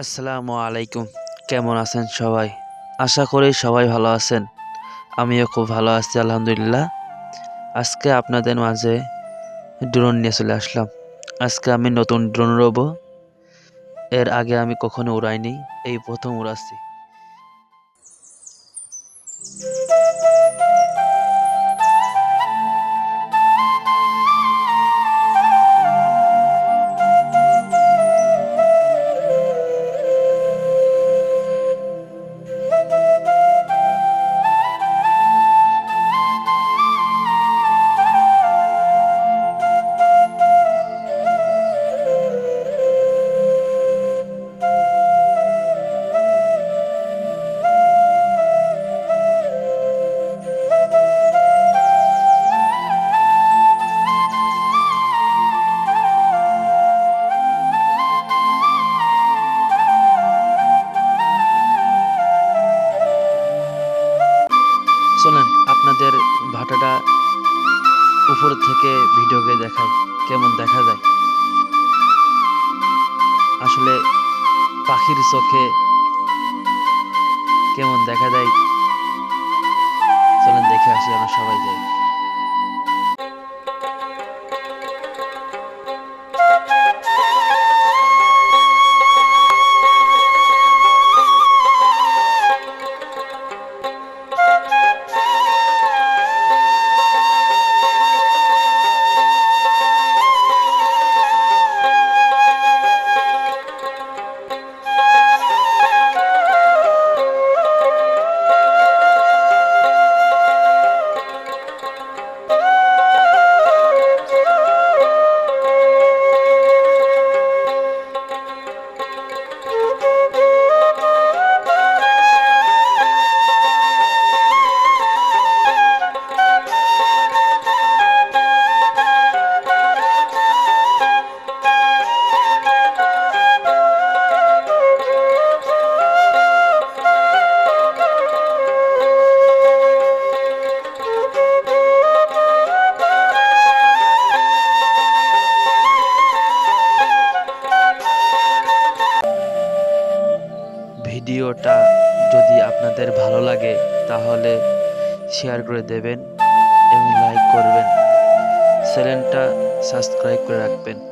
আসসালামু আলাইকুম। কেমন আছেন সবাই? আশা করি সবাই ভালো আছেন। আমিও খুব ভালো আছি, আলহামদুলিল্লাহ। আজকে আপনাদের মাঝে ড্রোন নিয়ে চলে আসলাম। আজকে আমি নতুন ড্রোন রব। এর আগে আমি কখনো উড়াইনি, এই প্রথম উড়াচ্ছি। চলেন, আপনাদের ভাটাটা উপর থেকে ভিডিওকে দেখাই, কেমন দেখা যায়। আসলে পাখির চোখে কেমন দেখা যায়, চলেন দেখে আসি আমরা সবাই যাই। ভিডিওটা যদি আপনাদের ভালো লাগে, তাহলে শেয়ার করে দেবেন এবং লাইক করবেন। চ্যানেলটা সাবস্ক্রাইব করে রাখবেন।